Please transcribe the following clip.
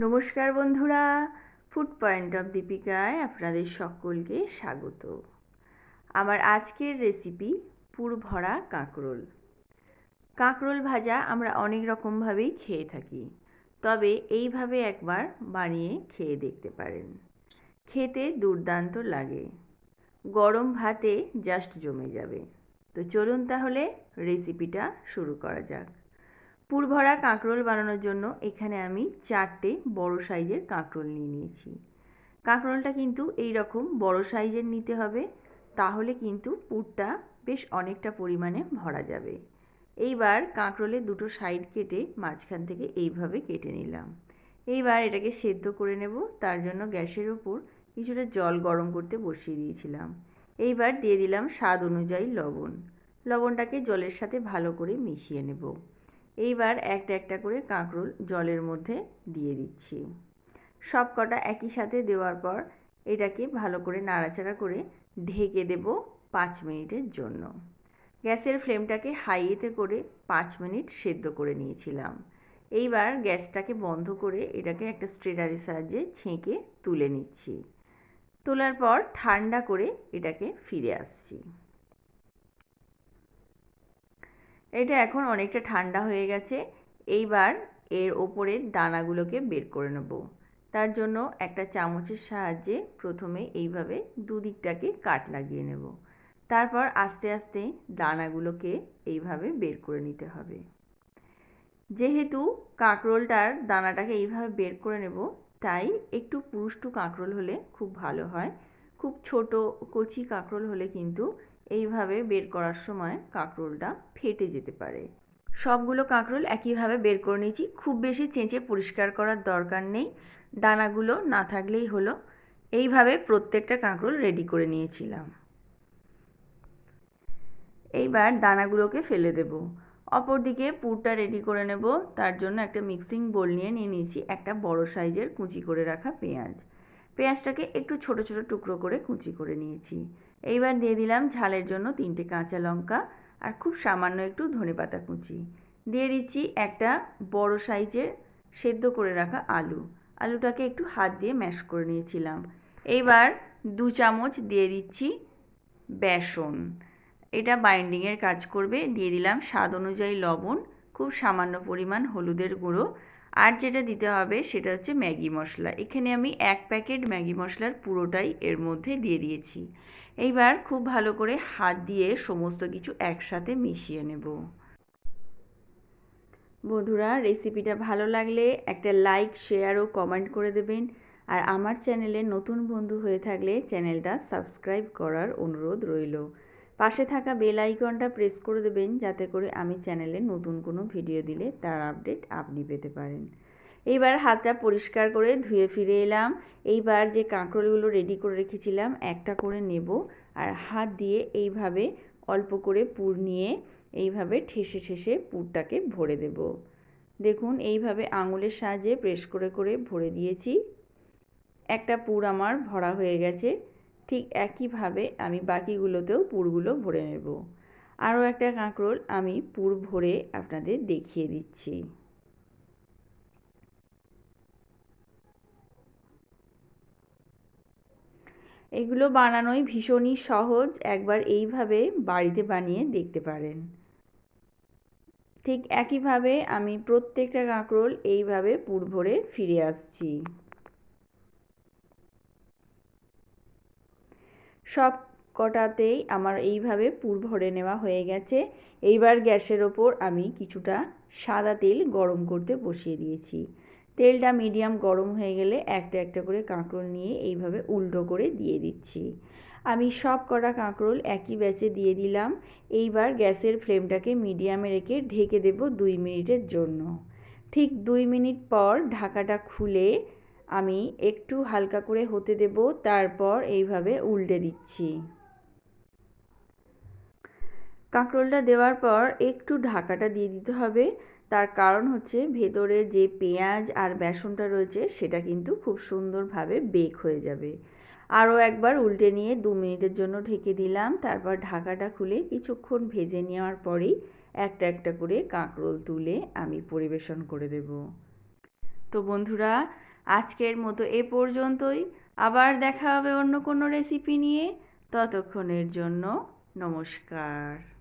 নমস্কার বন্ধুরা food point of দীপিকায় আপনাদের সকলকে স্বাগত। আমার আজকের রেসিপি পুর ভরা কাঁকরোল। কাঁকরোল ভাজা আমরা অনেক রকমভাবেই খেয়ে থাকি, তবে এইভাবে একবার বানিয়ে খেয়ে দেখতে পারেন। খেতে দুর্দান্ত লাগে। গরম ভাতে জাস্ট জমে যাবে। তো চলুন তাহলে রেসিপিটা শুরু করা যাক। পুরভরা কাঁকরোল বানানোর জন্য এখানে আমি চারটে বড় সাইজের কাঁকরোল নিয়ে নিয়েছি। কাঁকরোলটা কিন্তু এই রকম বড় সাইজের নিতে হবে, তাহলে কিন্তু পুরটা বেশ অনেকটা পরিমাণে ভরা যাবে। এইবার কাঁকরোলের দুটো সাইড কেটে মাঝখান থেকে এইভাবে কেটে নিলাম। এইবার এটাকে সেদ্ধ করে নেব, তার জন্য গ্যাসের ওপর কিছুটা জল গরম করতে বসিয়ে দিয়েছিলাম। এইবার দিয়ে দিলাম স্বাদ অনুযায়ী লবণ। লবণটাকে জলের সাথে ভালো করে মিশিয়ে নেব। এইবার একটা একটা করে কাঁকরোল জলের মধ্যে দিয়ে দিচ্ছি। সব কটা একই সাথে দেওয়ার পর এটাকে ভালো করে নাড়াচাড়া করে ঢেকে দেব পাঁচ মিনিটের জন্য। গ্যাসের ফ্লেমটাকে হাইয়েতে করে পাঁচ মিনিট সেদ্ধ করে নিয়েছিলাম। এইবার গ্যাসটাকে বন্ধ করে এটাকে একটা স্ট্রেনারের সাহায্যে ছেঁকে তুলে নিচ্ছি। তোলার পর ঠান্ডা করে এটাকে ফিরে আসছি। এটা এখন অনেকটা ঠান্ডা হয়ে গেছে। এইবার এর ওপরের দানাগুলোকে বের করে নেব। তার জন্য একটা চামচের সাহায্যে প্রথমে এইভাবে দুদিকটাকে কাট লাগিয়ে নেব। তারপর আস্তে আস্তে দানাগুলোকে এইভাবে বের করে নিতে হবে। যেহেতু কাঁকরোলটার দানাটাকে এইভাবে বের করে নেব, তাই একটু পুরুষ্টু কাঁকরোল হলে খুব ভালো হয়। খুব ছোট কচি কাঁকরোল হলে কিন্তু এইভাবে বের করার সময় কাঁকরোলটা ফেটে যেতে পারে। সবগুলো কাঁকরোল একইভাবে বের করে নিয়েছি। খুব বেশি চেঁচে পরিষ্কার করার দরকার নেই। দানাগুলো না থাকলেই হলো। এইভাবে প্রত্যেকটা কাঁকরোল রেডি করে নিয়েছিলাম। এইবার দানাগুলোকে ফেলে দেব। অপরদিকে পুরটা রেডি করে নেব। তার জন্য একটা মিক্সিং বোল নিয়ে নিয়ে নিয়েছি একটা বড় সাইজের কুচি করে রাখা পেঁয়াজ। পেঁয়াজটাকে একটু ছোট ছোট টুকরো করে কুচি করে নিয়েছি। এইবার দিয়ে দিলাম ঝালের জন্য তিনটে কাঁচা লঙ্কা আর খুব সামান্য একটু ধনে পাতা কুচি। দিয়ে দিচ্ছি একটা বড় সাইজের সেদ্ধ করে রাখা আলু। আলুটাকে একটু হাত দিয়ে ম্যাশ করে নিয়েছিলাম। এইবার দু চামচ দিয়ে দিচ্ছি বেসন। এটা বাইন্ডিংয়ের কাজ করবে। দিয়ে দিলাম স্বাদ অনুযায়ী লবণ, খুব সামান্য পরিমাণ হলুদের গুঁড়ো আর যেটা দিতে হবে সেটা হচ্ছে ম্যাগি মশলা। এখানে আমি এক প্যাকেট ম্যাগি মশলার পুরোটাই এর মধ্যে দিয়ে দিয়েছি। এইবার খুব ভালো করে হাত দিয়ে সমস্ত কিছু একসাথে মিশিয়ে নেব। বন্ধুরা, রেসিপিটা ভালো লাগলে একটা লাইক, শেয়ার ও কমেন্ট করে দেবেন। আর আমার চ্যানেলে নতুন বন্ধু হয়ে থাকলে চ্যানেলটা সাবস্ক্রাইব করার অনুরোধ রইল। পাশে থাকা বেল আইকনটা প্রেস করে দেবেন যাতে করে আমি চ্যানেলে নতুন কোনো ভিডিও দিলে তার আপডেট আপনি পেতে পারেন। এইবার হাতটা পরিষ্কার করে ধুয়ে ফিরে এলাম। এইবার যে কাঁকরোলগুলো রেডি করে রেখেছিলাম, একটা করে নেব আর হাত দিয়ে এইভাবে অল্প করে পুর নিয়ে এইভাবে ঠেসে ঠেসে পুরটাকে ভরে দেব। দেখুন, এইভাবে আঙুলের সাহায্যে প্রেস করে করে ভরে দিয়েছি। একটা পুর আমার ভরা হয়ে গেছে। ঠিক একইভাবে আমি বাকিগুলোতেও পুরগুলো ভরে নেব। আরও একটা কাঁকরোল আমি পুর ভরে আপনাদের দেখিয়ে দিচ্ছি। এগুলো বানানোই ভীষণই সহজ, একবার এইভাবে বাড়িতে বানিয়ে দেখতে পারেন। ঠিক একইভাবে আমি প্রত্যেকটা কাঁকরোল এইভাবে পুর ভরে ফিরে আসছি। সব কটাতেই আমার এইভাবে পুর ভরে নেওয়া হয়ে গেছে। এইবার গ্যাসের ওপর আমি কিছুটা সাদা তেল গরম করতে বসিয়ে দিয়েছি। তেলটা মিডিয়াম গরম হয়ে গেলে একটা একটা করে কাঁকরোল নিয়ে এইভাবে উল্টো করে দিয়ে দিচ্ছি। আমি সব কটা কাঁকরোল একই ব্যাচে দিয়ে দিলাম। এইবার গ্যাসের ফ্লেমটাকে মিডিয়ামে রেখে ঢেকে দেব দুই মিনিটের জন্য। ঠিক দুই মিনিট পর ঢাকাটা খুলে আমি একটু হালকা করে হতে দেব, তারপর এইভাবে উল্টে দিচ্ছি। কাঁকরোলটা দেওয়ার পর একটু ঢাকাটা দিয়ে দিতে হবে। তার কারণ হচ্ছে ভেতরে যে পেঁয়াজ আর বেসনটা রয়েছে, সেটা কিন্তু খুব সুন্দরভাবে বেক হয়ে যাবে। আরও একবার উল্টে নিয়ে দু মিনিটের জন্য ঢেকে দিলাম। তারপর ঢাকাটা খুলে কিছুক্ষণ ভেজে নেওয়ার পরেই একটা একটা করে কাঁকরোল তুলে আমি পরিবেশন করে দেব। তো বন্ধুরা আজকের মতো এ পর্যন্তই। আবার দেখা হবে অন্য কোনো রেসিপি নিয়ে। ততক্ষণের জন্য নমস্কার।